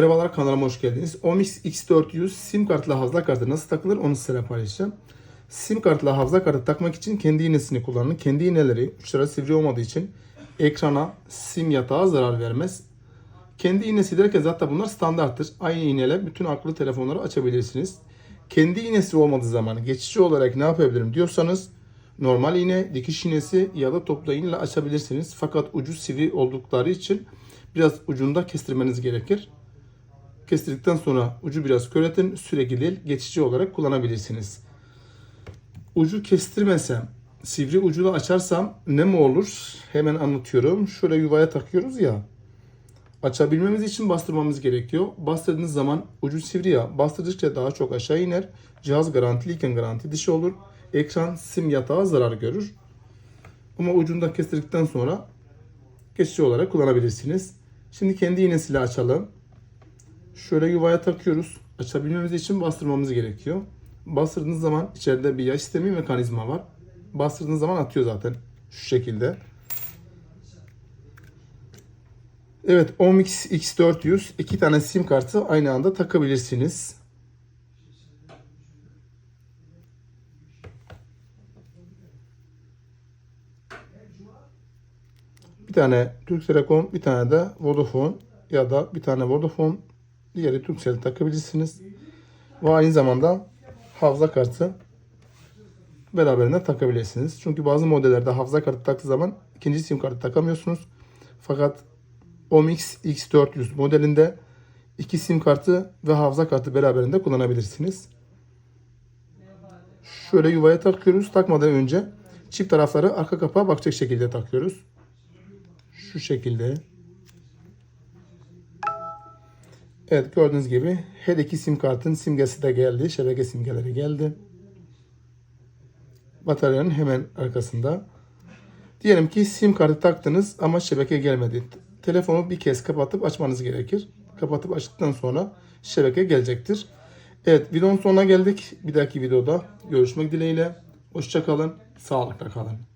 Merhabalar kanalıma hoş geldiniz. Omix X400 sim kartla hafıza kartı nasıl takılır onu size paylaşacağım. Sim kartla hafıza kartı takmak için kendi iğnesini kullanın. Kendi iğneleri uçları sivri olmadığı için ekrana sim yatağa zarar vermez. Kendi iğnesi derken zaten bunlar standarttır. Aynı iğneyle bütün akıllı telefonları açabilirsiniz. Kendi iğnesi olmadığı zaman geçici olarak ne yapabilirim diyorsanız normal iğne, dikiş iğnesi ya da topla iğneyle açabilirsiniz. Fakat ucu sivri oldukları için biraz ucunda kestirmeniz gerekir. Kestirdikten sonra ucu biraz köretin sürekli değil geçici olarak kullanabilirsiniz. Ucu kestirmesem sivri ucunu açarsam ne mi olur? Hemen anlatıyorum. Şöyle yuvaya takıyoruz ya. Açabilmemiz için bastırmamız gerekiyor. Bastırdığınız zaman ucu sivri ya. Bastırdıkça daha çok aşağı iner. Cihaz garantiliyken garanti dışı olur. Ekran sim yatağı zarar görür. Ama ucunda kestirdikten sonra geçici olarak kullanabilirsiniz. Şimdi kendi iğnesiyle açalım. Şöyle yuvaya takıyoruz. Açabilmemiz için bastırmamız gerekiyor. Bastırdığınız zaman içeride bir yay sistemi mekanizma var. Bastırdığınız zaman atıyor zaten. Şu şekilde. Evet Omix X400 iki tane sim kartı aynı anda takabilirsiniz. Bir tane Türk Telekom, bir tane de Vodafone ya da bir tane Vodafone, diğeri Turkcell takabilirsiniz. Ve aynı zamanda hafıza kartı beraberinde takabilirsiniz. Çünkü bazı modellerde hafıza kartı taktığı zaman ikinci sim kartı takamıyorsunuz. Fakat Omix X400 modelinde iki sim kartı ve hafıza kartı beraberinde kullanabilirsiniz. Şöyle yuvaya takıyoruz. Takmadan önce çift tarafları arka kapağa bakacak şekilde takıyoruz. Şu şekilde. Evet gördüğünüz gibi her iki sim kartın simgesi de geldi. Şebeke simgeleri geldi. Bataryanın hemen arkasında. Diyelim ki sim kartı taktınız ama şebeke gelmedi. Telefonu bir kez kapatıp açmanız gerekir. Kapatıp açtıktan sonra şebeke gelecektir. Evet videonun sonuna geldik. Bir dahaki videoda görüşmek dileğiyle. Hoşçakalın. Sağlıkla kalın.